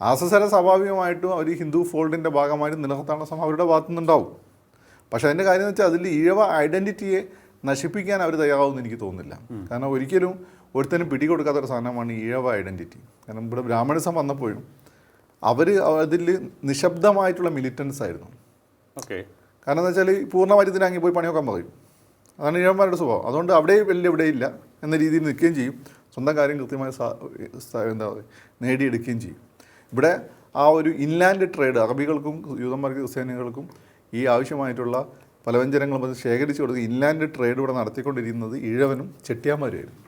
ആസസര സ്വാഭാവികമായിട്ടും അവർ ഹിന്ദു ഫോൾഡിന്റെ ഭാഗമായിട്ട് നിലനിർത്താനുള്ള ശ്രമം അവരുടെ ഭാഗത്തു നിന്നുണ്ടാവും പക്ഷേ അതിന്റെ കാര്യം എന്ന് വെച്ചാൽ അതിൽ ഈഴവ ഐഡന്റിറ്റിയെ നശിപ്പിക്കാൻ അവർ തയ്യാറാവുമെന്ന് എനിക്ക് തോന്നുന്നില്ല. കാരണം ഒരിക്കലും ഒരുത്തനും പിടികൊടുക്കാത്ത ഒരു സാധനമാണ് ഈഴവ ഐഡന്റിറ്റി. കാരണം ഇവിടെ ബ്രാഹ്മണിസം വന്നപ്പോഴും അവർ അതിൽ നിശബ്ദമായിട്ടുള്ള മിലിറ്റൻസ് ആയിരുന്നു. ഓക്കെ. കാരണം എന്ന് വെച്ചാൽ പൂർണമായിട്ട് ഇതിനാങ്ങി പോയി പണിയൊക്കെ പറയും. അതാണ് ഈഴവന്മാരുടെ സ്വഭാവം. അതുകൊണ്ട് അവിടെ വലിയ ഇവിടെ ഇല്ല എന്ന രീതിയിൽ നിൽക്കുകയും ചെയ്യും. സ്വന്തം കാര്യം കൃത്യമായി എന്താ പറയുക നേടിയെടുക്കുകയും ചെയ്യും. ഇവിടെ ആ ഒരു ഇൻലാൻഡ് ട്രേഡ് അറബികൾക്കും യൂതന്മാർക്ക് ക്രിസ്ത്യാനികൾക്കും ഈ ആവശ്യമായിട്ടുള്ള പലവ്യഞ്ജനങ്ങളും അത് ശേഖരിച്ചു കൊടുത്ത് ഇൻലാൻഡ് ട്രേഡ് ഇവിടെ നടത്തിക്കൊണ്ടിരിക്കുന്നത് ഇഴവനും ചെട്ടിയാന്മാരുമായിരുന്നു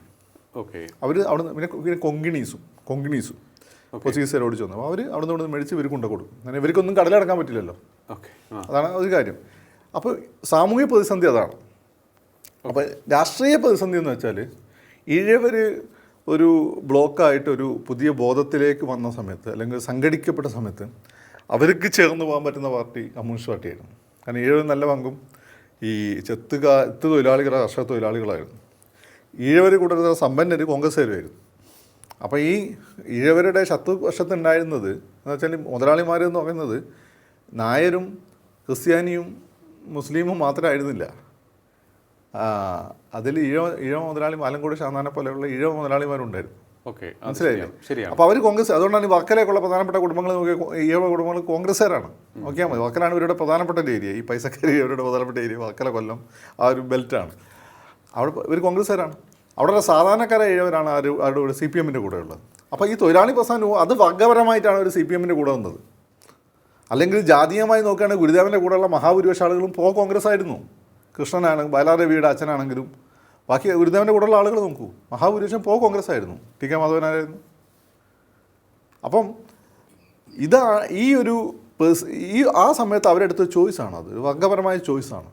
ഓക്കെ. അവർ അവിടെ പിന്നെ പിന്നെ കൊങ്കിണീസും കൊങ്കിണീസും പൊസീസരോട് ചെന്നു അപ്പോൾ അവർ അവിടെ നിന്ന് മേടിച്ച് ഇവർ കൊണ്ടു കൊടുക്കും. അങ്ങനെ ഇവർക്കൊന്നും കടലടക്കാൻ പറ്റില്ലല്ലോ. ഓക്കെ. അതാണ് ഒരു കാര്യം. അപ്പോൾ സാമൂഹിക പ്രതിസന്ധി അതാണ്. അപ്പോൾ രാഷ്ട്രീയ പ്രതിസന്ധി എന്ന് വെച്ചാൽ ഇഴവർ ഒരു ബ്ലോക്കായിട്ട് ഒരു പുതിയ ബോധത്തിലേക്ക് വന്ന സമയത്ത് അല്ലെങ്കിൽ സംഘടിക്കപ്പെട്ട സമയത്ത് അവർക്ക് ചേർന്ന് പോകാൻ പറ്റുന്ന പാർട്ടി കമ്മ്യൂണിസ്റ്റ് പാർട്ടിയായിരുന്നു. കാരണം ഈഴവർ നല്ല പങ്കും ഈ ചെത്തുക എത്ത് തൊഴിലാളികളെ കർഷക തൊഴിലാളികളായിരുന്നു. ഈഴവർ കൂടുതൽ സമ്പന്നർ കോൺഗ്രസ്സുകാരുമായിരുന്നു. അപ്പോൾ ഈ ഈഴവരുടെ ശത്രു വശത്തുണ്ടായിരുന്നത് എന്ന് വെച്ചാൽ മുതലാളിമാരെന്ന് പറയുന്നത് നായരും ക്രിസ്ത്യാനിയും മുസ്ലിമും മാത്രമായിരുന്നില്ല അതിൽ ഈഴ ഈഴ മുതലാളി ആലങ്കോട് ഷാനാനെ പോലെയുള്ള ഈഴ മുതലാളിമാരുണ്ടായിരുന്നു. ഓക്കെ മനസ്സിലായില്ലേ? ശരിയാണ് അപ്പോൾ അവർ കോൺഗ്രസ് അതുകൊണ്ടാണ് വർക്കലയൊക്കെയുള്ള പ്രധാനപ്പെട്ട കുടുംബങ്ങൾ നോക്കിയ ഈഴവ കുടുംബങ്ങൾ കോൺഗ്രസ്സുകാരാണ്. നോക്കിയാൽ മതി വർക്കലാണ് ഇവരുടെ പ്രധാനപ്പെട്ട ഒരു ഏരിയ. ഈ പൈസക്കാരി ഇവരുടെ പ്രധാനപ്പെട്ട ഏരിയ വർക്കല കൊല്ലം ആ ഒരു ബെൽറ്റാണ്. അവിടെ ഇവർ കോൺഗ്രസ്സുകാരാണ്. അവിടെ സാധാരണക്കാരായ ഈഴവരാണ് ആ ഒരു- അവരുടെ കൂടെ? സി പി എമ്മിന്റെ കൂടെ ഉള്ളത്. അപ്പോൾ ഈ തൊഴിലാളി പ്രസ്ഥാനം അത് വർഗപരമായിട്ടാണ് ഒരു സി പി എമ്മിന്റെ കൂടെ വന്നത്. അല്ലെങ്കിൽ ജാതീയമായി നോക്കുകയാണെങ്കിൽ ഗുരുദേവന്റെ കൂടെയുള്ള മഹാഭൂരിപക്ഷ ആളുകളും പ്രോ കോൺഗ്രസ് ആയിരുന്നു കൃഷ്ണനാണ് ബാലാദേവിയുടെ അച്ഛനാണെങ്കിലും. ബാക്കി ഗുരുദേവന്റെ കൂടെയുള്ള ആളുകൾ നോക്കൂ. മഹാഭൂരിപക്ഷം പോ കോൺഗ്രസ് ആയിരുന്നു. ടി കെ മാധവനായിരുന്നു അപ്പം ഇതാ ഈ ഒരു ഈ ആ സമയത്ത് അവരെടുത്ത ചോയ്സാണ് അത്. വർഗപരമായ ചോയ്സാണ്